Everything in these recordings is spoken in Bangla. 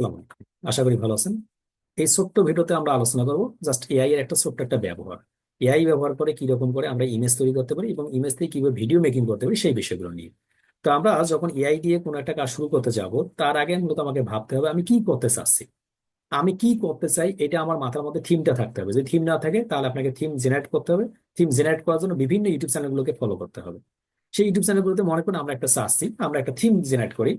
আসসালামু আলাইকুম। আশা করি ভালো আছেন। এই ছোট্ট ভিডিওতে আমরা আলোচনা করব জাস্ট এআই এর একটা ছোট্ট একটা ব্যবহার। এআই ব্যবহার করে কি রকম করে আমরা ইমেজ তৈরি করতে পারি এবং ইমেজ থেকে কীভাবে ভিডিও মেকিং করতে পারি সেই বিষয়গুলো নিয়ে। তো আমরা যখন এআই দিয়ে কোনো একটা কাজ শুরু করতে যাব, তার আগে মূলত আমাকে ভাবতে হবে আমি কি করতে চাচ্ছি। আমি কি করতে চাই এটা আমার মাথার মধ্যে থিমটা থাকতে হবে। যদি থিম না থাকে তাহলে আপনাকে থিম জেনারেট করতে হবে। থিম জেনারেট করার জন্য বিভিন্ন ইউটিউব চ্যানেলগুলোকে ফলো করতে হবে। সেই ইউটিউব চ্যানেলগুলোতে মনে করুন আমরা একটা চাচ্ছি, আমরা একটা থিম জেনারেট করি।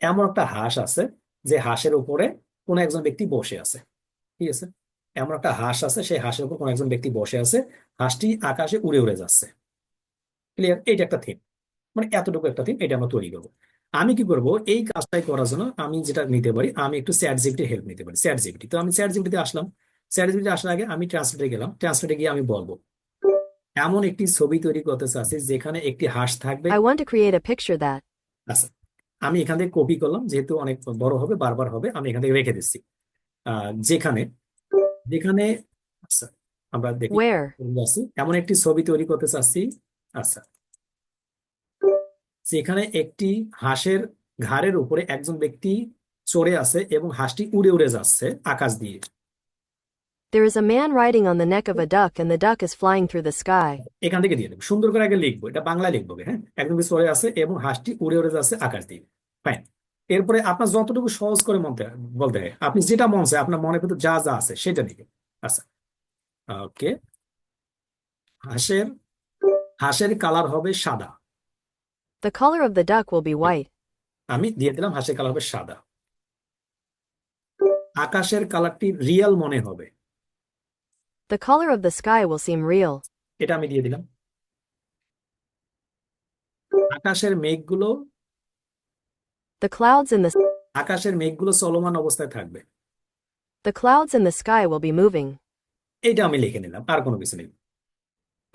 এমন একটা হাঁস আছে যে হাঁসের উপরে কোনো একজন ব্যক্তি বসে আছে। ঠিক আছে? এমন একটা হাঁস আছে সেই হাঁসের উপর কোনো একজন ব্যক্তি বসে আছে। হাঁসটি আকাশে উড়ে উড়ে যাচ্ছে। ক্লিয়ার এইটা একটা থিম মানে এতটুকু একটা থিম এটা আমরা তৈরি করব। আমি কি করব? এই কাজটাই করার জন্য আমি যেটা নিতে পারি আমি একটু চ্যাট জিপিটির হেল্প নিতে পারি। চ্যাট জিপিটি তো আমি চ্যাট জিপিটিতে আসলাম। চ্যাট জিপিটি আসার আগে আমি ট্রান্সলেটে গেলাম। ট্রান্সলেটে গিয়ে আমি বলব এমন একটি ছবি তৈরি করতে চাচ্ছি যেখানে একটি হাঁস থাকবে। I want to create a picture that. আচ্ছা। আমি এখান থেকে কপি করলাম যেহেতু অনেক বড় হবে বারবার হবে আমি এখান থেকে রেখে দিচ্ছি। যেখানে যেখানে আচ্ছা আমরা দেখি এমন একটি ছবি তৈরি করতে চাচ্ছি। আচ্ছা। যেখানে একটি হাঁসের ঘাড়ের উপরে একজন ব্যক্তি চড়ে আছে এবং হাঁসটি উড়ে উড়ে যাচ্ছে আকাশ দিয়ে। There is a man riding on the neck of a duck and the duck is flying through the sky. এখান থেকে দিয়ে দেবো। সুন্দর করে আগে লিখব। এটা বাংলায় লিখব হ্যাঁ? ব্যক্তি চড়ে আছে এবং হাঁসটি উড়ে উড়ে যাচ্ছে আকাশ দিয়ে। ফাইন এরপরে আপনার যতটুকু সহজ করে মনতে বলতে হয় আপনি যেটা মন চায় আপনার মনের ভিতর যা যা আছে সেটা লিখে। আচ্ছা। ওকে হাঁসের হাঁসের কালার হবে সাদা। The color of the duck will be white. আমি দিয়ে দিলাম হাঁসের কালার হবে সাদা। আকাশের কালারটি রিয়েল মনে হবে। The color of the sky will seem real. এটা আমি দিয়ে দিলাম আকাশের মেঘগুলো The clouds in the আকাশের মেঘগুলো চলমান অবস্থায় থাকবে the clouds in the sky will be moving. এইটা আমি লিখে নিলাম আর কোনো কিছু নেই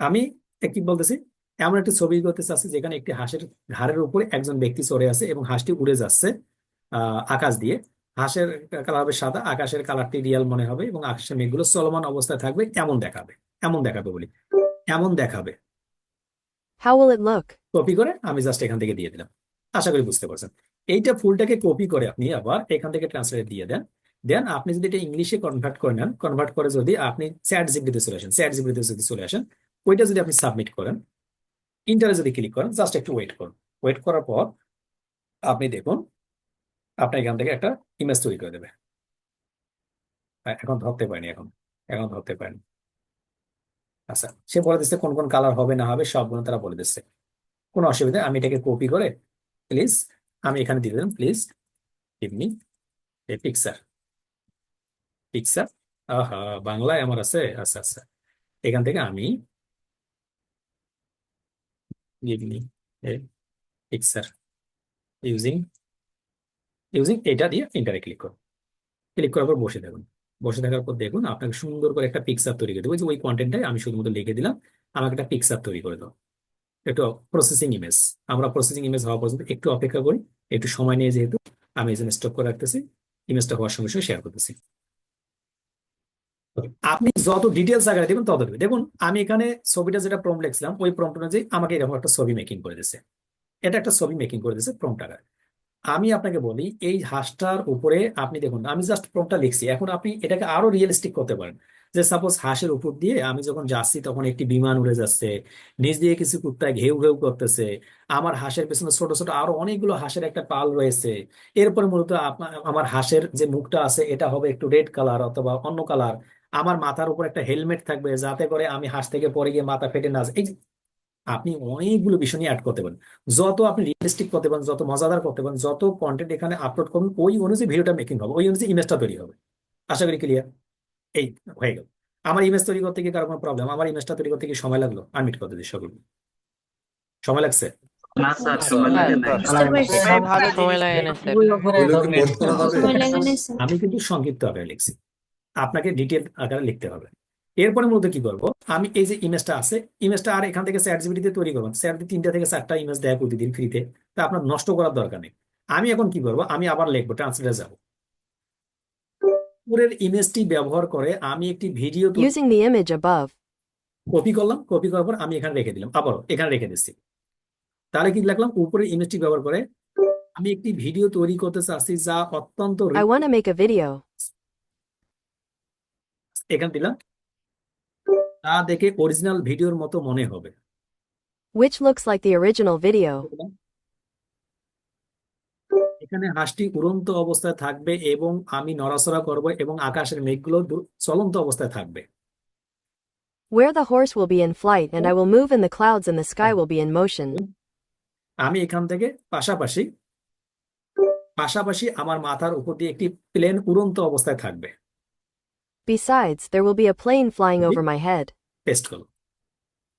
আমি এ কি বলতেছি এমন একটি ছবি করতে চাচ্ছি যেখানে একটি হাঁসের ঘাড়ের উপরে একজন ব্যক্তি চড়ে আছে এবং হাঁসটি উড়ে যাচ্ছে আহ আকাশ দিয়ে হাঁসের কালার হবে সাদা আকাশের কালারটি রিয়াল মনে হবে এবং আকাশের মেঘগুলো চলমান অবস্থায় থাকবে এমন দেখাবে এমন দেখাবে বলি এমন দেখাবে। How will it look? Copy করে আমি জাস্ট এখান থেকে দিয়ে দিলাম। আশা করি বুঝতে পারছেন। এইটা ফুলটাকে কপি করে আপনি আবার এখান থেকে ট্রান্সলেট দিয়ে দেন। দেন আপনি যদি এটা ইংলিশে কনভার্ট করে নেন কনভার্ট করে যদি আপনি চ্যাট জিপিটিতে চলে আসেন চ্যাট জিপিটিতে যদি চলে আসেন ওইটা যদি আপনি সাবমিট করেন ইন্টারে যদি ক্লিক করেন জাস্ট একটু ওয়েট করুন। ওয়েট করার পর আপনি দেখুন আপনার এখান থেকে একটা ইমেজ তৈরি করে দেবে। হ্যাঁ, এখন ধরতে পারেনি এখন। এখন ধরতে পারেনি। আচ্ছা সে বলে দিচ্ছে কোন কোন কালার হবে না হবে সবগুলো তারা বলে দিচ্ছে। কোনো অসুবিধা আমি এটাকে কপি করে প্লিজ আমি এখানে দিয়ে দিলাম প্লিজ এমনি এ পিকচার পিকচার আহা বাংলায় আমার আছে? আচ্ছা আচ্ছা। এখান থেকে আমি me a picture using using এটা দিয়ে ইন্টারে ক্লিক করুন। ক্লিক করার পর বসে দেখুন বসে থাকার পর দেখুন আপনাকে সুন্দর করে একটা পিকচার তৈরি করে দেবো। যে ওই কন্টেন্টটাই আমি শুধুমাত্র লিখে দিলাম। আমাকে একটা পিকচার তৈরি করে দাও। একটু প্রসেসিং ইমেজ আমরা প্রসেসিং ইমেজ হওয়া পর্যন্ত একটু অপেক্ষা করি। একটু সময় নিয়ে যেহেতু আমি এই জন্য স্টপ করে রাখতেছি। ইমেজটা হওয়ার সঙ্গে সঙ্গে শেয়ার করতেছি। আপনি যত ডিটেলস আগে দেবেন তত দেবে দেখুন, আমি এখানে ছবিটা যেটা প্রম্পট লিখছিলাম, ওই প্রম্পট অনুযায়ী আমাকে এরকম একটা ছবি মেকিং করে দিচ্ছে এটা একটা ছবি মেকিং করে দিচ্ছে প্রম্পট আকারে। আমি আপনাকে বলি, এই হাঁসটার উপরে আপনি দেখুন, আমি জাস্ট প্রম্পটটা লিখছি। এখন আপনি এটাকে আরও রিয়েলিস্টিক করতে পারেন। যে সাপোজ হাঁসের উপর দিয়ে আমি যখন যাচ্ছি, তখন একটি বিমান উড়ে যাচ্ছে, নিচ দিয়ে কিছু কুত্তায় ঘেউ ঘেউ করতেছে, আমার হাঁসের পেছনে ছোট ছোট আরও অনেকগুলো হাঁসের একটা পাল রয়েছে। এরপরে মূলত আমার হাঁসের যে মুখটা আছে, এটা হবে একটু রেড কালার অথবা অন্য কালার আমার মাথার উপর একটা হেলমেট থাকবে, যাতে করে আমি হাঁস থেকে পরে গিয়ে মাথা ফেটে না। এই আপনি অনেকগুলো বিষয় নিয়ে অ্যাড করতে পারেন। যত আপনি রিয়েলিস্টিক করতে পারেন যত মজাদার করতে পারেন যত কন্টেন্ট এখানে আপলোড করবেন ওই অনুযায়ী ভিডিওটা মেকিং হবে ওই অনুযায়ী ইমেজটা তৈরি হবে। আশা করি ক্লিয়ার এই হয়ে গেল। আমার ইমেজ তৈরি করতে গিয়ে কারও কোনো প্রবলেম আমার ইমেজটা তৈরি করতে গিয়ে সময় লাগল? আনমিট করতে দিই সকল সময় লাগছে? না স্যার সময় লাগে না আমি কিন্তু সংক্ষিপ্ত আকারে লিখছি। আপনাকে ডিটেল আকারে লিখতে হবে। এরপরে মূলত কি করব? আমি এই যে ইমেজটা আছে ইমেজটা আর এখান থেকে চ্যাট জিপিটিতে তৈরি করবেন চ্যাট তিনটা থেকে চারটা ইমেজ দেয় প্রতিদিন ফ্রিতে তা আপনার নষ্ট করার দরকার নেই। আমি এখন কি করব? আমি আবার লিখব ট্রান্সলেটে যাব। উপরের ইমেজটি ব্যবহার করে আমি একটি video the image above. Copy করলাম কপি করার পর আমি এখানে রেখে দিলাম আবারও এখানে রেখে দিচ্ছি। তাহলে কি লিখলাম? উপরের ইমেজটি ব্যবহার করে আমি একটি ভিডিও তৈরি করতে চাচ্ছি যা অত্যন্ত I want to make a video. এখানে দিলাম। তা দেখে অরিজিনাল ভিডিওর মতো মনে হবে Which looks like the original video. এখানে হাঁসটি উড়ন্ত অবস্থায় থাকবে এবং আমি নড়াচড়া করব এবং আকাশের মেঘগুলো চলন্ত অবস্থায় থাকবে Where the horse will be in flight and I will move in the clouds and the sky will be in motion. আমি এখান থেকে পাশাপাশি পাশাপাশি আমার মাথার উপর দিয়ে একটি প্লেন উড়ন্ত অবস্থায় থাকবে Besides, there will be a plane flying over my head. Paste করলাম।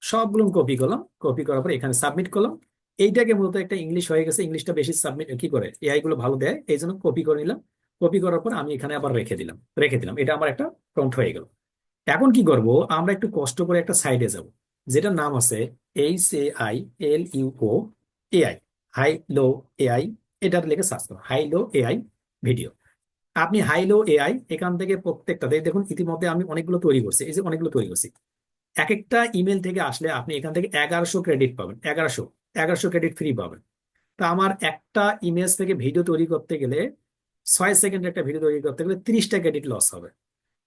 সবগুলো কপি করলাম। কপি করার পর এখানে সাবমিট করলাম। এইটাকে মূলত একটা ইংলিশ হয়ে গেছে। ইংলিশটা বেশি সাবমিট কি করে? এআই গুলো ভালো দেয় এই জন্য কপি করে নিলাম। কপি করার পর আমি এখানে আবার রেখে দিলাম। রেখে দিলাম। এটা আমার একটা প্রম্পট হয়ে গেল। এখন কি করব? আমরা একটু কষ্ট করে একটা সাইডে যাব যেটার নাম আছে H A I L U O AI Hailuo AI এটার লিখে সার্চ করো। হাই লো এআই ভিডিও আপনি হাইলো এআই এখান থেকে প্রত্যেকটা দেখুন, ইতিমধ্যে আমি অনেকগুলো তৈরি করছি, এই যে অনেকগুলো তৈরি করছি। এক একটা ইমেল থেকে আসলে আপনি এখান থেকে এগারোশো ক্রেডিট পাবেন, এগারোশো এগারোশো ক্রেডিট ফ্রি পাবেন। তা আমার একটা ইমেজ থেকে ভিডিও তৈরি করতে গেলে, ছয় সেকেন্ডের একটা ভিডিও তৈরি করতে গেলে তিরিশটা ক্রেডিট লস হবে।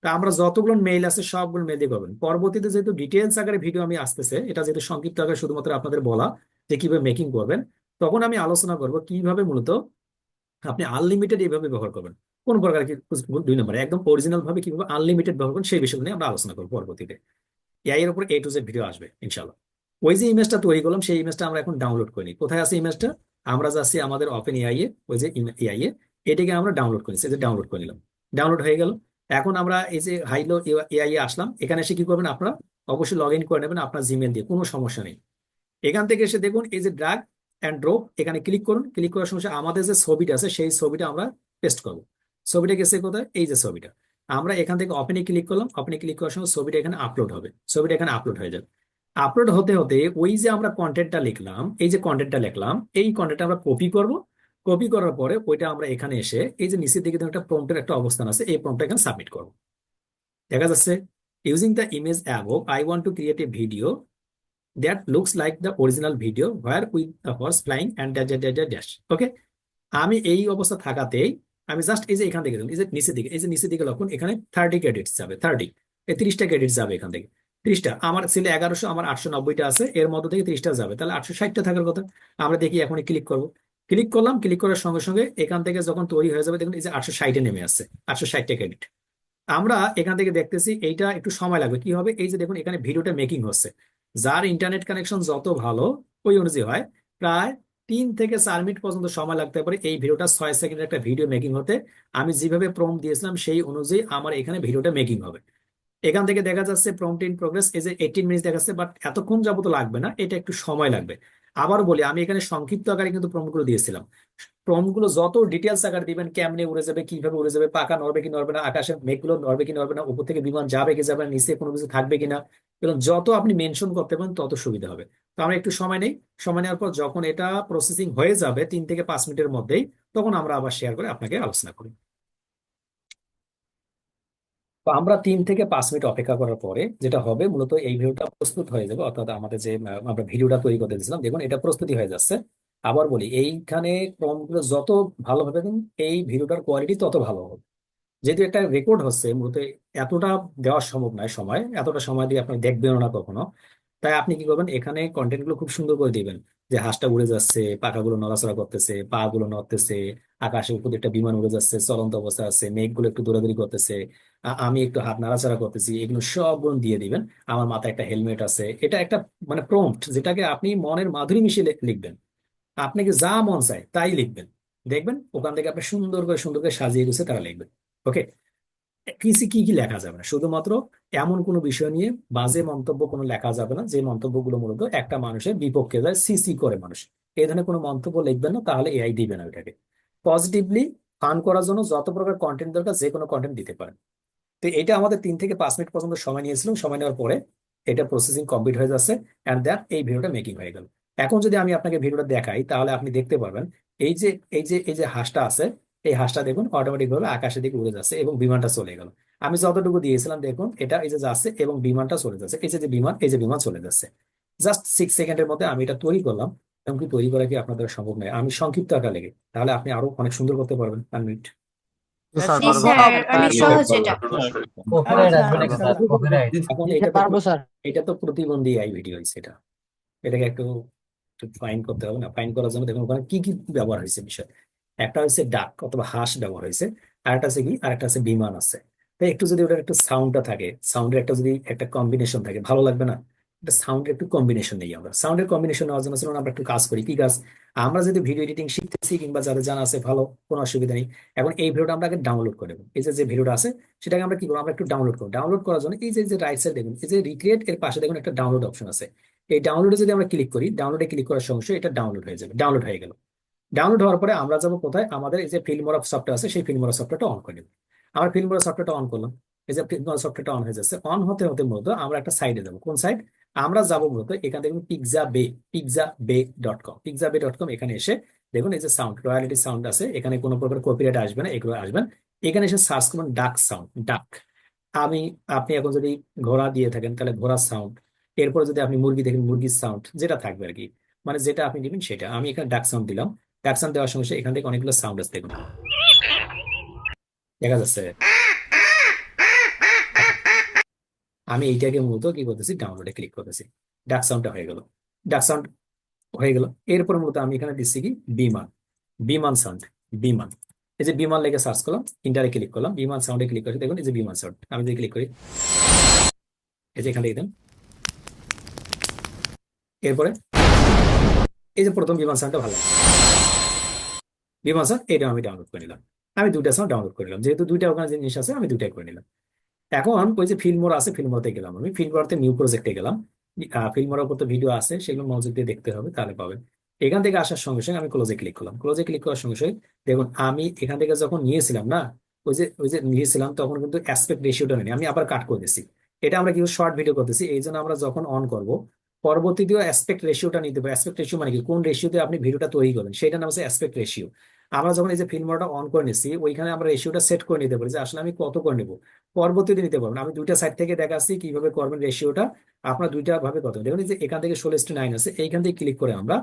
তা আমরা যতগুলো মেইল আছে, সবগুলো মেল দিয়ে পাবেন। পরবর্তীতে যেহেতু ডিটেলস আকারে ভিডিও আমি আসতেছে, এটা যেহেতু সংক্ষিপ্ত আকারে শুধুমাত্র আপনাদের বলা, যে কীভাবে মেকিং করবেন, তখন আমি আলোচনা করব কীভাবে মূলত আপনি আনলিমিটেড এইভাবে ব্যবহার করবেন। কোন প্রকার দুই নম্বরে, একদম অরিজিনাল ভাবে কীভাবে আনলিমিটেড ব্যবহার করবেন সেই বিষয় নিয়ে আমরা আলোচনা করব পরবর্তীতে। এআই এর উপর এ টু জেড ভিডিও আসবে ইনশাল্লাহ ওই যে ইমেজটা তৈরি করলাম, সেই ইমেজটা আমরা এখন ডাউনলোড করি কোথায় আছে ইমেজটা আমরা যাচ্ছি আমাদের ওপেন এআই এ, ওই যে এআই এ, এটাকে আমরা ডাউনলোড করি এই যে ডাউনলোড করে নিলাম। ডাউনলোড হয়ে গেল। এখন আমরা এই যে হাইলো এআই এ আসলাম, এখানে এসে কি করবেন আপনারা? অবশ্যই লগ ইন করে নেবেন আপনার জিমেল দিয়ে, কোনো সমস্যা নেই। এখান থেকে এসে দেখুন, এই যে ড্রাগ অ্যান্ড ড্রপ এখানে ক্লিক করুন। ক্লিক করার সময় আমাদের যে ছবিটা আছে, সেই ছবিটা আমরা পেস্ট করব। ছবিটা গেছে কোথায়? এই যে ছবিটা। আমরা এখান থেকে ওপেনে ক্লিক করলাম। ওপেনে ক্লিক করার সময় ছবিটা এখানে আপলোড হবে। ছবিটা এখানে আপলোড হয়ে যাবে। আপলোড হতে হতে ওই যে আমরা কন্টেন্টটা লিখলাম, এই যে কন্টেন্টটা লিখলাম, এই কন্টেন্টটা আমরা কপি করব। কপি করার পরে ওইটা আমরা এখানে এসে এই যে নিচের দিকে একটা প্রম্পটের একটা অবস্থান আছে, এই প্রম্পটটা এখানে সাবমিট করব। দেখা যাচ্ছে using the image above I want to create a video that looks like the original video where with the horse flying and dash dash dash okay আমি এই অবস্থা থাকাতেই আমি জাস্ট এই যে এখান থেকে এই যে নিচের দিকে, এই যে নিচের দিকে লক্ষণ এখানে থার্টি ক্রেডিটস যাবে থার্টি এই তিরিশটা ক্রেডিট যাবে এখান থেকে। ত্রিশটা, আমার ছিল এগারোশো, আমার আটশো নব্বইটা আছে, এর মধ্যে থেকে ত্রিশটা যাবে। তাহলে আটশো ষাটটা থাকার কথা, আমরা দেখি এখন ক্লিক করব। ক্লিক করলাম ক্লিক করার সঙ্গে সঙ্গে এখান থেকে যখন তৈরি হয়ে যাবে, দেখুন এই যে আটশো ষাটে নেমে আসছে, আটশো ষাটটা ক্রেডিট আমরা এখান থেকে দেখতেছি এইটা একটু সময় লাগবে। কি হবে? এই যে দেখুন, এখানে ভিডিওটা মেকিং হচ্ছে। যার ইন্টারনেট কানেকশন যত ভালো, ওই অনুযায়ী হয়, প্রায় তিন থেকে চার মিনিট পর্যন্ত সময় লাগতে পারে এই ভিডিওটা ছয় সেকেন্ডের একটা ভিডিও মেকিং হতে। আমি যেভাবে প্রম দিয়েছিলাম সেই অনুযায়ী আমার এখানে ভিডিওটা মেকিং হবে। এখান থেকে দেখা যাচ্ছে প্রম্পট ইন প্রোগ্রেস এই যে এইটিন মিনিট দেখাচ্ছে বাট এতক্ষণ যাবত লাগবে না, এটা একটু সময় লাগবে। আবার বলি, আমি এখানে সংক্ষিপ্ত আকারে কিন্তু প্রম্পটগুলো দিয়েছিলাম। প্রম্পটগুলো যত ডিটেলস আকার দিবেন, কেমনে উড়ে যাবে, কীভাবে উড়ে যাবে, পাকা নড়বে কি নড়বে না, আকাশের মেঘগুলো নড়বে কি নড়বে না, উপর থেকে বিমান যাবে কি যাবে না, নিচে কোনো কিছু থাকবে কিনা এবং যত আপনি মেনশন করতে পারেন, তত সুবিধা হবে। তো আমরা একটু সময় নেই। সময় নেওয়ার পর যখন এটা প্রসেসিং হয়ে যাবে তিন থেকে পাঁচ মিনিটের মধ্যেই, তখন আমরা আবার শেয়ার করে আপনাকে আলোচনা করি। তো আমরা তিন থেকে পাঁচ মিনিট অপেক্ষা করার পরে যেটা হবে, মূলত এই ভিডিওটা প্রস্তুত হয়ে যাবে, অর্থাৎ আমাদের যে আমরা ভিডিওটা তৈরি করতে দিয়েছিলাম, দেখুন এটা প্রস্তুতি হয়ে যাচ্ছে। আবার বলি, এইখানে ক্রমগুলো যত ভালো হবে এই ভিডিওটার কোয়ালিটি তত ভালো হবে। যেহেতু একটা রেকর্ড হচ্ছে, মূলত এতটা দেওয়া সম্ভব নয় সময়, এতটা সময় দিয়ে আপনি দেখবেন না কখনো। তাই আপনি কি করবেন, এখানে কন্টেন্টগুলো খুব সুন্দর করে দিবেন। যে হাঁসটা উড়ে যাচ্ছে, পাখাগুলো নড়াচড়া করতেছে পা গুলো নড়তেছে, আকাশের উপর একটা বিমান উড়ে যাচ্ছে, চলন্ত অবস্থা আছে, মেঘগুলো একটু দৌড়াদৌড়ি করতেছে। আমি একটু হাত নাড়াচাড়া করতেছি, এগুলো সবগুলো দিয়ে দিবেন। আমার মাথায় একটা হেলমেট আছে। এটা একটা মানে প্রম্পট যেটাকে আপনি মনের মাধুরী মিশিয়ে লিখবেন। আপনাকে যা মন চায় তাই লিখবেন। দেখবেন ওখান থেকে আপনি সুন্দর করে সুন্দর করে সাজিয়ে গুছিয়ে তারা লিখবেন। ওকে? কিছু কি কি লেখা যাবে না? শুধুমাত্র এমন কোনো বিষয় নিয়ে বাজে মন্তব্য কোনো লেখা যাবে না, যে মন্তব্যগুলো মূলত একটা মানুষের বিপক্ষে যায় সিসি করে মানুষ। এই ধরনের কোনো মন্তব্য লিখবেন না, তাহলে এআই দিবে না ওইটাকে। পজিটিভলি ফান করার জন্য যত প্রকার কন্টেন্ট দরকার, যে কোনো কন্টেন্ট দিতে পারেন। তো এটা আমাদের তিন থেকে পাঁচ মিনিট পর্যন্ত সময় নিয়েছিলাম, সময় নেওয়ার পরে এটা প্রসেসিং কমপ্লিট হয়ে যাচ্ছে অ্যান্ড দ্যাট এই ভিডিওটা মেকিং হয়ে গেল। এখন যদি আমি আপনাকে ভিডিওটা দেখাই, তাহলে আপনি দেখতে পারবেন, এই যে এই যে এই যে হাঁসটা আছে এই হাঁসটা দেখুন অটোমেটিক ভাবে আকাশের দিকে উড়ে যাচ্ছে এবং বিমানটা চলে গেল। আমি যতটুকু দিয়েছিলাম দেখুন এটা এই যে যাচ্ছে এবং বিমানটা চলে যাচ্ছে। এই যে যে বিমান এই যে বিমান চলে যাচ্ছে। জাস্ট সিক্স সেকেন্ডের মধ্যে আমি এটা তৈরি করলাম। এমনকি তৈরি করা কি আপনার দ্বারা সম্ভব নয়। আমি সংক্ষিপ্ত আকার লেগে তাহলে আপনি আরও অনেক সুন্দর করতে পারবেন। পার মিনিট এটা। তো প্রতিবন্ধী আই ভিডিও হয়েছে এটা। এটাকে একটু ফাইন করতে হবে না। ফাইন করার জন্য দেখুন ওখানে কি কি ব্যবহার হয়েছে বিষয়। একটা হচ্ছে ডাক অথবা হাঁস ব্যবহার হয়েছে আর একটা আছে কি, আর একটা আছে বিমান আছে। তো একটু যদি ওটার একটু সাউন্ডটা থাকে সাউন্ডের একটা যদি একটা কম্বিনেশন থাকে, ভালো লাগবে না? একটা সাউন্ডের একটু কম্বিনেশন নেই আমরা। সাউন্ডের কম্বিনেশন নেওয়ার জন্য আমরা একটু কাজ করি, কি কাজ? আমরা যদি ভিডিও এডিটিং শিখতেছি কিংবা যাদের জানা আছে, ভালো, কোনো অসুবিধা নেই, এখন এই ভিডিওটা আমরা আগে ডাউনলোড করে নেব। এই যে ভিডিওটা আছে, সেটাকে আমরা কি করব? আমরা একটু ডাউনলোড করব। ডাউনলোড করার জন্য এই যে যে রাইট সাইড দেখুন, এই যে রিক্রিয়েট এর পাশে দেখুন একটা ডাউনলোড অপশন আছে। এই ডাউনলোডে যদি আমরা ক্লিক করি ডাউনলোডে ক্লিক করার সঙ্গে এটা ডাউনলোড হয়ে যাবে ডাউনলোড হয়ে গেল। ডাউনলোড হওয়ার পরে আমরা যাব কোথায়? আমাদের এই যে ফিল্মোরা সফটওয়্যার আছে, সেই ফিল্মোরা সফটওয়্যারটা অন করে নেব। আমরা ফিল্মোরা সফটওয়্যারটা অন করলাম। এই যে ফিল্মোরা সফটওয়্যারটা অন হয়ে যাচ্ছে অন হতে হতে মূলত আমরা একটা সাইডে যাব। কোন সাইড আমরা যাব মূলত এখান থেকে pizza bay pizza bay dot com pizza bay dot com এখানে এসে দেখুন এই যে সাউন্ড রয়্যালিটি সাউন্ড আছে, এখানে কোনো প্রকার কপিরাইট আসবে না, এগুলো আসবেন এখানে এসে সার্চ করবেন ডাক সাউন্ড ডাক আমি, আপনি এখন যদি ঘোড়া দিয়ে থাকেন, তাহলে ঘোড়ার সাউন্ড এরপরে যদি আপনি মুরগি দেখেন, মুরগির সাউন্ড যেটা থাকবে আর কি। মানে যেটা আপনি দিবেন সেটা। আমি এখানে ডাক সাউন্ড দিলাম। সাউন্ড দেওয়ার সঙ্গে এখান থেকে অনেকগুলো সাউন্ড আসছে দেখুন। দেখা যাচ্ছে। আমি এইটাকে মূলত কি করতেছি? ডাউনলোডে ক্লিক করতেছি। ডাক সাউন্ডটা হয়ে গেল। ডাক সাউন্ড হয়ে গেল। এরপরে মূলত আমি এখানে দিচ্ছি কি? বিমান। বিমান সাউন্ড বিমান। এই যে বিমান লেগে সার্চ করলাম ইন্টারে ক্লিক করলাম, বিমান সাউন্ডে ক্লিক করে দেখুন এই যে বিমান সাউন্ড আমি যদি ক্লিক করি, এই যে এখান থেকে দেন। এরপরে এই যে প্রথম বিমান সাউন্ডটা ভালো। লাগে। বিমান সাউন্ড এটা আমি ডাউনলোড করে নিলাম। আমি দুইটা সাউন্ড ডাউনলোড করে নিলাম। যেহেতু দুইটা ওখানে জিনিস আছে, আমি দুইটাই করে নিলাম। এখন ওই যে ফিল্মোর আছে ফিল্মোরতে গেলাম আমি। ফিল্মোরতে নিউ প্রজেক্টে গেলাম। ফিল্মোর উপর তো ভিডিও আছে, সেগুলো মনোযোগ দিয়ে দেখতে হবে, তাহলে পাবেন। এখান থেকে আসার সঙ্গে সঙ্গে আমি ক্লোজে ক্লিক করলাম। ক্লোজে ক্লিক করার সঙ্গে সঙ্গে দেখুন, আমি এখান থেকে যখন নিয়েছিলাম না, ওই যে ওই যে নিয়েছিলাম, তখন কিন্তু অ্যাসপেক্ট রেশিওটা নেই। আমি আবার কাট করে দিচ্ছি। এটা আমরা কিছু শর্ট ভিডিও করতেছি, এই জন্য আমরা যখন অন করব পরবর্তীতেও অ্যাসপেক্ট রেশিওটা নিতে পারি। অ্যাসপেক্ট রেশিও মানে কি? কোন রেশিওতে আপনি ভিডিওটা তৈরি করেন সেটা নাম হচ্ছে অ্যাসপেক্ট রেশিও আমরা যখন এই যে ফিল্মটা অন করে নিচ্ছি ওইখানে আমরা রেশিওটা সেট করে নিতে পারি যে আসলে আমি কত করে নেব। পরবর্তীতে নিতে পারবেন আমি দুইটা সাইড থেকে দেখাচ্ছি কীভাবে করবেন রেশিওটা আপনার দুইটা ভাবে কত দেখুন যে এখান থেকে ষোলো টু নাইন আছে, এইখান থেকে ক্লিক করে আমরা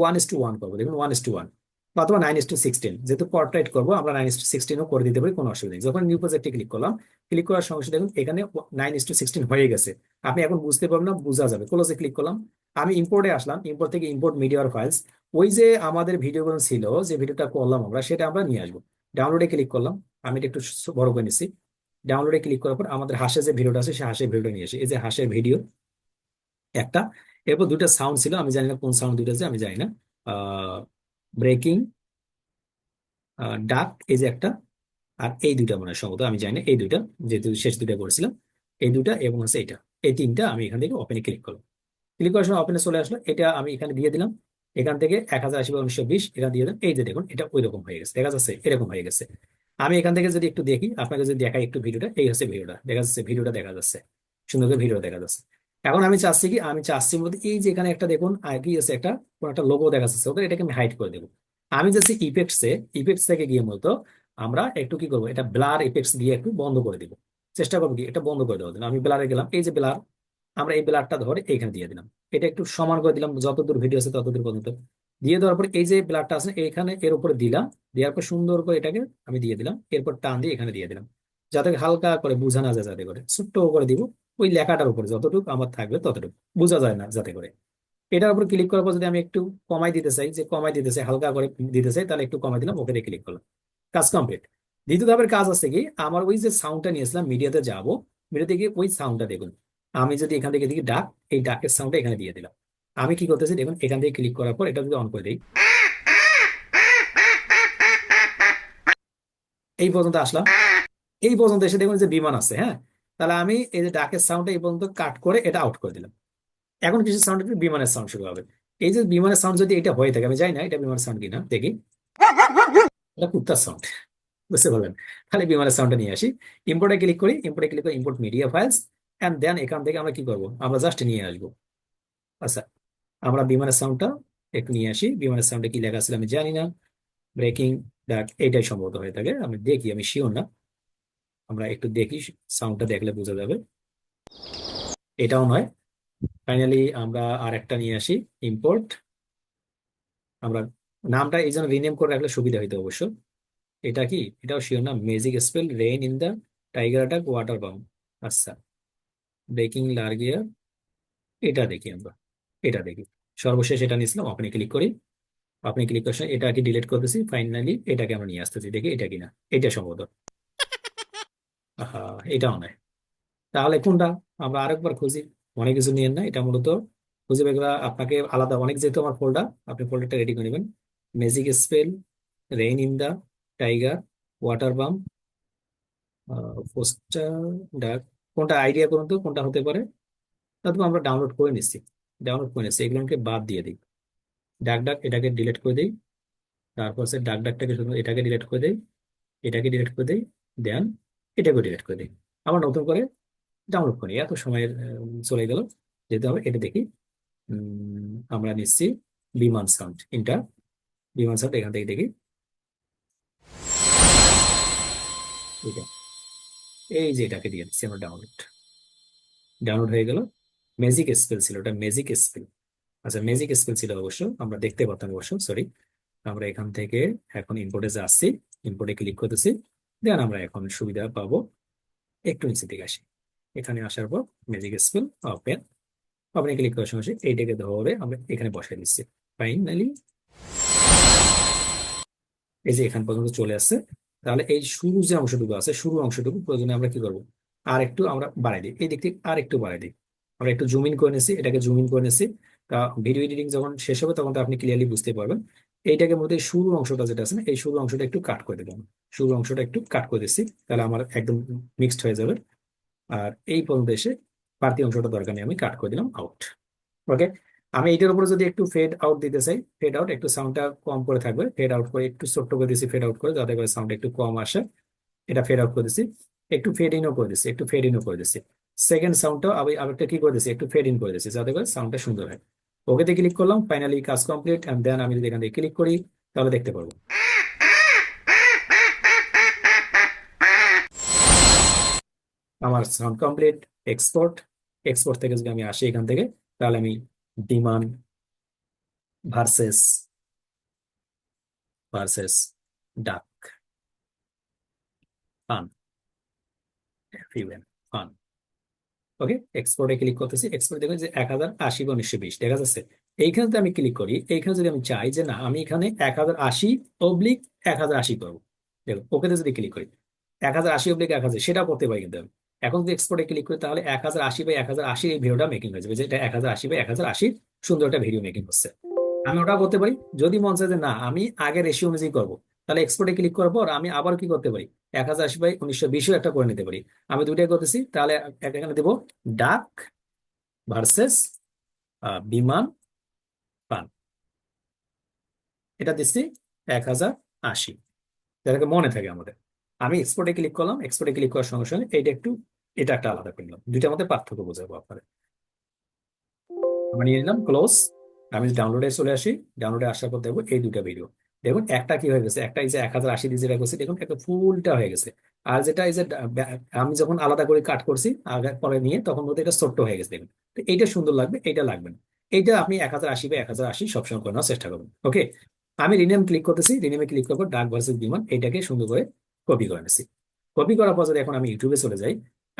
ওয়ান ইস টু ওয়ান করব দেখুন ওয়ান ইস টু ওয়ান অথবা নাইন সিক্সটিন যেহেতু পর্ট্রাইট করব, আমরা নাইন সিক্সটিনও করে দিতে পারি, কোনো অসুবিধা নেই। যখন নিউ প্রজেক্টে ক্লিক করলাম ক্লিক করার সঙ্গে সঙ্গে দেখুন, এখানে নাইন ইস টু সিক্সটিন হয়ে গেছে। আপনি এখন বুঝতে পারবেন না, বোঝা যাবে। ক্লোজে ক্লিক করলাম, আমি ইম্পোর্টে আসলাম ইম্পোর্ট থেকে ইম্পোর্ট মিডিয়ার ফাইলস ওই যে আমাদের ভিডিওগুলো ছিল, যে ভিডিওটা করলাম আমরা, সেটা আমরা নিয়ে আসব। ডাউনলোডে ক্লিক করলাম, আমি এটা একটু বড় করে নিচ্ছি ডাউনলোডে ক্লিক করার পর আমাদের হাঁসের যে ভিডিওটা আছে, সে হাঁসের ভিডিওটা নিয়ে আসি। এই যে হাঁসের ভিডিও একটা। এরপর দুটা সাউন্ড ছিল, আমি জানি না কোন সাউন্ড দুটো আছে আমি জানি না। ব্রেকিং ডাক, এই যে একটা, আর এই দুইটা মনে হয়, সম্ভবত আমি জানি না, এই দুইটা, যেহেতু শেষ দুইটা করেছিলাম এই দুইটা এবং হচ্ছে এটা এই তিনটা আমি এখান থেকে ওপেনে ক্লিক করলাম। ক্লিক করার সময় ওপেনে চলে আসলো, এটা আমি এখানে দিয়ে দিলাম, এখান থেকে এক হাজার আশি বা উনিশশো বিশ এখানে দিয়ে দিলাম, এই যে দেখুন, এটা ওই রকম হয়ে গেছে, দেখা যাচ্ছে এরকম হয়ে গেছে। আমি এখান থেকে যদি একটু দেখি, আপনাকে যদি দেখাই একটু ভিডিওটা, এই হচ্ছে ভিডিওটা, দেখা যাচ্ছে ভিডিওটা দেখা যাচ্ছে, সুন্দর করে ভিডিও দেখা যাচ্ছে। এখন আমি চাচ্ছি কি, আমি চাচ্ছি বলতে এই যে এখানে একটা দেখুন কি আছে একটা, কোন একটা লোগো দেখা যাচ্ছে ওদের এটাকে আমি হাইড করে দেবো। আমি যাচ্ছি ইফেক্টসে ইফেক্টস থেকে গিয়ে মূলত আমরা একটু কি করব, এটা ব্লার ইফেক্টস দিয়ে একটু বন্ধ করে দিব। চেষ্টা করব কি, এটা বন্ধ করে দেওয়ার জন্য। আমি ব্লারে গেলাম, এই যে ব্লার আমরা এই ব্লারটা ধরে এইখানে দিয়ে দিলাম। এটা একটু সমান করে দিলাম, যতদূর ভিডিও আছে ততদূর পর্যন্ত। দিয়ে দেওয়ার পর এই যে ব্লারটা আছে এখানে এর উপরে দিলাম, দেওয়ার পর সুন্দর করে এটাকে আমি দিয়ে দিলাম, এরপর টান দিয়ে এখানে দিয়ে দিলাম। যাতে হালকা করে বোঝা না যায়, যাতে করে ছোট্ট করে দিব। ওই লেখাটার উপরে যতটুকু আমার থাকবে ততটুকু। বোঝা যায় না যাতে করে। এটার উপর ক্লিক করার পর যদি আমি একটু কমাই দিতে চাই, যে কমাই দিতে চাই, হালকা করে দিতে চাই, তাহলে একটু কমাই দিলাম ওকে ক্লিক করলাম। কাজ কমপ্লিট দ্বিতীয় ধাপের কাজ আছে কি? আমার ওই যে সাউন্ডটা নিয়েছিলাম মিডিয়াতে যাব। মিডিয়াতে গিয়ে ওই সাউন্ডটা দেখুন। আমি যদি এখান থেকে দেখি ডাক, এই ডাকের সাউন্ডটা এখানে দিয়ে দিলাম। আমি কি করতেছি? দেখুন, এখান থেকে ক্লিক করার পর এটা যদি অন করে দিই। এই পর্যন্ত আসলাম। এই পর্যন্ত এসে দেখুন যে বিমান আছে হ্যাঁ? তাহলে আমি এই যে ডাকের সাউন্ডটা এই পর্যন্ত কাট করে এটা আউট করে দিলাম। এখন কিছু সাউন্ড বিমানের সাউন্ড শুরু হবে। এই যে বিমানের সাউন্ড যদি এটা হয়ে থাকে, আমি জানি না এটা বিমানের সাউন্ড কিনা, দেখি। এটা কুত্তার সাউন্ড বুঝতে পারলেন? তাহলে বিমানের সাউন্ডটা নিয়ে আসি। ইম্পোর্টে ক্লিক করি ইম্পোর্টে ক্লিক করি import media files and then এখান থেকে আমরা কি করব? আমরা জাস্ট নিয়ে আসব। আচ্ছা আমরা বিমানের সাউন্ডটা একটু নিয়ে আসি। বিমানের সাউন্ডে কি লেখা আছে আমি জানি না। ব্রেকিং ডাক এইটাই সম্ভবত হয়ে থাকে। আমি দেখি, আমি শিওর না। আমরা একটু দেখি সাউন্ডটা দেখলে বোঝা যাবে। এটাও নয়। ফাইনালি আমরা আর একটা নিয়ে আসি ইম্পোর্ট আমরা নামটা এই জন্য রিনেম করে রাখলে সুবিধা হইতো অবশ্য। এটা কি? এটাও শিওর না? Magic spell rain in the tiger attack water balm আচ্ছা। ব্রেকিং লার্গিয়ার এটা দেখি আমরা। এটা দেখি। সর্বশেষ এটা নিয়েছিলাম আপনি ক্লিক করি। আপনি ক্লিক করছেন এটা কি ডিলিট করতেছি ফাইনালি এটাকে আমরা নিয়ে আসতেছি। দেখি এটা কিনা। এটা সম্ভবত। আহা, এটাও নয় তাহলে কোনটা? আমরা আরেকবার খুঁজি। অনেক কিছু নিয়েন না এটা মূলত খুঁজে করা। আপনাকে আলাদা অনেক যেহেতু আমার ফোল্ডার আপনি ফোল্ডারটা রেডি করে নেবেন। Magic spell rain in the tiger water balm poster duck কোনটা আইডিয়া করুন তো, কোনটা হতে পারে? তারপর আমরা ডাউনলোড করে নিচ্ছি। ডাউনলোড করে নিচ্ছি, এগুলোকে বাদ দিয়ে দিই। ডাক ডাক এটাকে ডিলিট করে দিই। তারপর সে ডাক ডাকটাকে শুধু এটাকে ডিলিট করে দেই, এটাকে ডিলিট করে দেই। দেন এটাকে ডিলিট করে দিই। আবার নতুন করে ডাউনলোড করি। এত সময়ের চলে গেল। যেতে হবে এটা দেখি আমরা নিচ্ছি বিমান সাউন্ড ইন্টার বিমান সাউন্ড এখান থেকে দেখি। এই যে এটাকে দিয়ে দিচ্ছি আমরা ডাউনলোড ডাউনলোড হয়ে গেল। ম্যাজিক স্পেল ছিল, ওটা ম্যাজিক স্পেল আচ্ছা ম্যাজিক স্পেল ছিল অবশ্য, আমরা দেখতে পারতাম অবশ্য সরি আমরা এখান থেকে এখন ইম্পোর্টে আসছি ইম্পোর্টে ক্লিক করতেছি। দেন আমরা এখন সুবিধা পাবো একটু নিচে দিকে আসি। এখানে আসার পর ম্যাজিক স্পেল ওপেন আপনি ক্লিক করার সঙ্গে এইটাকে ধরে আমরা এখানে বসাই দিচ্ছি। ফাইনালি এই যে এখান পর্যন্ত চলে আসছে, তাহলে এই শুরু যে অংশটুকু আছে শুরু অংশটুকু প্রয়োজনে আমরা কি করব? আর একটু আমরা বাড়াই দিই। এই দিক থেকে আর একটু বাড়াই দিই। আমরা একটু জুম ইন করে নিচ্ছি, এটাকে জুম ইন করে নিচ্ছি। তা ভিডিও এডিটিং যখন শেষ হবে, তখন তো আপনি ক্লিয়ারলি বুঝতে পারবেন এইটাকে মধ্যে শুরু অংশটা যেটা আছে না, এই শুরু অংশটা একটু কাট করে দেবেন শুরু অংশটা একটু কাট করে দিচ্ছি, তাহলে আমার একদম মিক্সড হয়ে যাবে। আর এই পর্যন্ত এসে বাড়তি অংশটা দরকার নেই, আমি কাট করে দিলাম আউট ওকে আমি এটার উপরে যদি একটু ফেড আউট দিতে চাই ফেড আউট একটু সাউন্ডটা কম করে থাকবে ফেড আউট করে একটু ছোট্ট করে দিচ্ছি ফেড আউট করে, যাতে করে সাউন্ড একটু কম আসে। এটা ফেড আউট করে দিচ্ছি, একটু ফেড ইনও করে দিচ্ছি, একটু ফেড ইনও করে দিচ্ছি। সেকেন্ড সাউন্ডটাও আমি আরেকটা কি করে দিচ্ছি, একটু ফেড ইন করে দিচ্ছি, যাতে করে সাউন্ডটা সুন্দর হয়। ওকেতে ক্লিক করলাম ফাইনালি কাজ কমপ্লিট এন্ড দেন আমি যদি এখান থেকে ক্লিক করি, তাহলে দেখতে পারব। আমার সাউন্ড কমপ্লিট এক্সপোর্ট এক্সপোর্ট থেকে যদি আমি আসি এখান থেকে, তাহলে আমি demand versus versus duck fun fun okay? এক্সপোর্টে click করতেছি। এক্সপোর্ট দেখবেন যে এক হাজার আশি বা উনিশশো বিশ দেখা যাচ্ছে এইখানে যদি আমি ক্লিক করি, এইখানে যদি আমি চাই যে না, আমি এখানে এক হাজার আশি অবলিক এক হাজার আশি করব। দেখুন ওকেতে যদি ক্লিক করি, এক হাজার আশি অবলিক এক হাজার সেটা করতে পারি কিন্তু আমি। এখন যদি এক্সপোর্টে ক্লিক করি, তাহলে এক হাজার আশি বা এক হাজার আশি এই ভিডিওটা মেকিং হয়ে যাবে যেটা এক হাজার আশি বা এক হাজার আশি সুন্দর একটা ভিডিও মেকিং হচ্ছে। আমি ওটা করতে পারি। যদি মন চায় যে না, আমি আগে রেশিও অনুযায়ী করব। তাহলে এক্সপোর্টে ক্লিক করার পর আমি আবার কি করতে পারি? এক হাজার আশি বাই উনিশশো বিশও একটা করে নিতে পারি। আমি দুইটাই করতেছি, তাহলে এখানে দেবো ডাক ভার্সেস বিমান পান। এটা দিচ্ছি এক হাজার আশি। যেটাকে মনে থাকে আমাদের। আমি এক্সপোর্টে ক্লিক করলাম এক্সপোর্টে ক্লিক করার সঙ্গে সঙ্গে এইটা একটু, এটা একটা আলাদা করে নিলাম। দুইটার মধ্যে পার্থক্য বোঝাবো আপনাদের। আমি নিয়ে নিলাম ক্লোজ আমি ডাউনলোডে চলে আসি। ডাউনলোডে আসার পর দেখব এই দুটা ভিডিও দেখুন, একটা কি হয়ে গেছে? একটা এই যে এক হাজার আশি দিয়ে যেটা করছি দেখুন, একটা ফুলটা হয়ে গেছে। আর যেটা এই যে আমি যখন আলাদা করে কাট করছি, আগে পরে নিয়ে, তখন মধ্যে এটা ছোট্ট হয়ে গেছে, দেখুন। তো এইটা সুন্দর লাগবে, এইটা লাগবে না। এইটা আপনি এক হাজার আশি বা এক হাজার আশি সবসময় করে নেওয়ার চেষ্টা করবেন ওকে? আমি রিনেম ক্লিক করতেছি রিনেমে ক্লিক করব ডাক ভার্সেস বিমান, এইটাকে সুন্দর করে কপি করে নিচ্ছি কপি করার পর যদি এখন আমি ইউটিউবে চলে যাই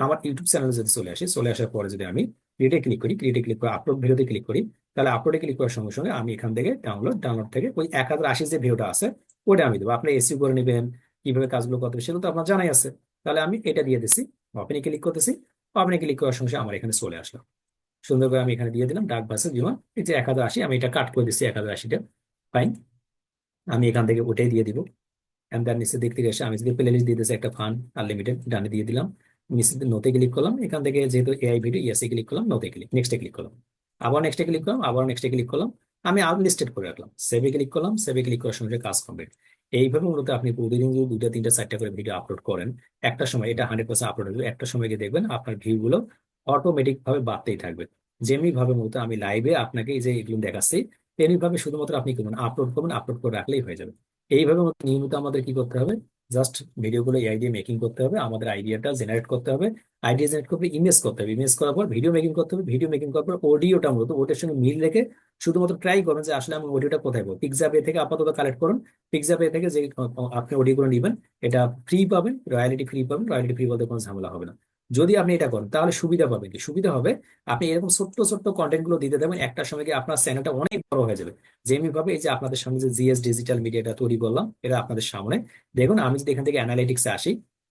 আমার ইউটিউব চ্যানেলে যদি চলে আসি, চলে আসার পরে যদি আমি ক্রিয়েটে ক্লিক করি ক্রিয়েটে ক্লিক করে আপলোড ভিডিওতে ক্লিক করি, তাহলে আপলোডে ক্লিক করার সঙ্গে সঙ্গে আমি এখান থেকে ডাউনলোড ডাউনলোড থেকে ওই এক হাজার আশি যে ভিডিওটা আছে ওটা আমি দেবো। আপনি এসিও করে নেবেন, কীভাবে কাজগুলো করতে হবে সেগুলো তো আপনার জানাই আছে। তাহলে আমি এটা দিয়ে দিচ্ছি ওপেনে ক্লিক করতেছি ওপেনে ক্লিক করার সঙ্গে আমার এখানে চলে আসলো। সুন্দর করে আমি এখানে দিয়ে দিলাম, ডাক ভার্সেস বিমান এই যে এক হাজার আশি, আমি এটা কাট করে দিচ্ছি এক হাজার আশিটা। ফাইন আমি এখান থেকে ওটাই দিয়ে দিব। এন্ড তার দিক থেকে এসে আমি যদি প্লে লিস্ট দিয়ে দিচ্ছি একটা ফান আনলিমিটেড ডানে দিয়ে দিলাম। নোতে ক্লিক করলাম, এখান থেকে যেহেতু এআই ভিডিও ইয়েসে ক্লিক করলাম নোতে ক্লিক নেক্সটে ক্লিক করলাম। আবার নেক্সটে ক্লিক করলাম, আবার নেক্সটে ক্লিক করলাম। আমি আনলিস্টেড করে রাখলাম। সেভে ক্লিক করলাম সেভে ক্লিক করার সঙ্গে কাজ কমপ্লিট এইভাবে মূলত আপনি প্রতিদিন যদি দুইটা, তিনটা, চারটা করে ভিডিও আপলোড করেন, একটা সময় এটা হান্ড্রেড পার্সেন্ট আপলোড হবে একটা সময় গিয়ে দেখবেন আপনার ভিউ গুলো অটোমেটিক ভাবে বাড়তেই থাকবে। যেমনি ভাবে মূলত আমি লাইভে আপনাকে যে এগুলো দেখাচ্ছি তেমনি ভাবে শুধুমাত্র আপনি করবেন আপলোড করবেন আপলোড করে রাখলেই হয়ে যাবে। এইভাবে নিয়মিত আমাদের কি করতে হবে? জাস্ট ভিডিওগুলো এআই দিয়ে মেকিং করতে হবে, আমাদের আইডিয়াটা জেনারেট করতে হবে। আইডিয়া জেনারেট করতে ইমেজ করতে হবে। ইমেজ করার পর ভিডিও মেকিং করতে হবে ভিডিও মেকিং করার পর অডিওটা মূলত ওটার সঙ্গে মিল রেখে শুধুমাত্র ট্রাই করুন যে আসলে আমি অডিওটা কোথায় পাবো। পিকজাপে থেকে আপাতত কালেক্ট করুন। পিকজাপে থেকে যে আপনি অডিওগুলো নেবেন, এটা ফ্রি পাবেন রয়্যালিটি ফ্রি পাবেন। রয়্যালিটি ফ্রি বলতে কোনো ঝামেলা হবে না। যদি আপনি এটা করেন, তাহলে সুবিধা পাবেন কি? সুবিধা হবে, আপনি এরকম ছোট্ট ছোট্ট কন্টেন্টগুলো দিতে দেবেন একটা সময় গিয়ে আপনার চ্যানেলটা অনেক বড় হয়ে যাবে। যেমনি ভাবে, এই যে আপনাদের সামনে যে জিএস ডিজিটাল মিডিয়াটা তৈরি করলাম, এটা আপনাদের সামনে। দেখুন, আমি যদি এখান থেকে অ্যানালিটিক্সে আসি,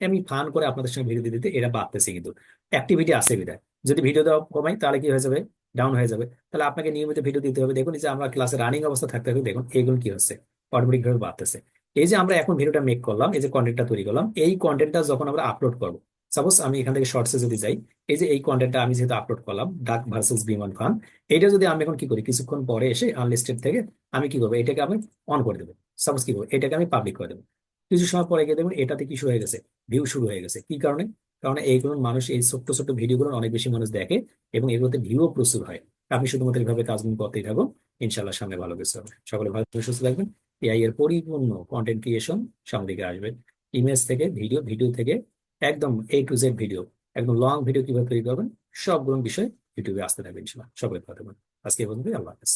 আমি ফান করে আপনাদের সঙ্গে ভিডিও দিতে এটা বাড়তেছে কিন্তু। অ্যাক্টিভিটি আছে বিদায় যদি ভিডিও দেওয়া কমাই, তাহলে কি হয়ে যাবে? ডাউন হয়ে যাবে। তাহলে আপনাকে নিয়মিত ভিডিও দিতে হবে। দেখুন যে আমরা ক্লাসে রানিং অবস্থা থাকতে হবে দেখুন, এইগুলো কি হচ্ছে? অটোমেটিক ভাবে বাড়তেছে। এই যে আমরা এখন ভিডিওটা মেক করলাম, এই যে কন্টেন্টটা তৈরি করলাম, এই কন্টেন্টটা যখন আমরা আপলোড করব সাপোজ আমি এখান থেকে শর্টসে যদি যাই, এই যে এই কন্টেন্টটা আমি যেহেতু আপলোড করলাম ডাক ভার্সেস বিমান খান এটা যদি আমি এখন কি করি, কিছুক্ষণ পরে এসে আনলিস্টেড থেকে আমি কি করব, এটাকে আমি অন করে দেবো। সাপোজ কি করব, এটাকে আমি পাবলিক করে দেবো। কিছু সময় পরে গিয়ে দেখবেন এটাতে কি শুরু হয়ে গেছে ভিউ শুরু হয়ে গেছে। কি কারণে? কারণ এইগুলো মানুষ, এই ছোট্ট ছোট্ট ভিডিওগুলো অনেক বেশি মানুষ দেখে এবং এগুলোতে ভিউও প্রচুর হয়। আপনি শুধুমাত্র এইভাবে কাজগুলো করতেই থাকুন। ইনশাল্লাহ সামনে ভালো কিছু হবে। সকলে ভালো সুস্থ থাকবেন। এআই এর পরিপূর্ণ কন্টেন্ট ক্রিয়েশন সামনে দিকে আসবে। ইমেজ থেকে ভিডিও ভিডিও থেকে একদম এ টু জেড ভিডিও একদম লং ভিডিও কীভাবে তৈরি করবেন, সবগুলো বিষয় ইউটিউবে আসতে থাকবেন সবাই কথা আজকে বন্ধু আল্লাহ হাফেজ।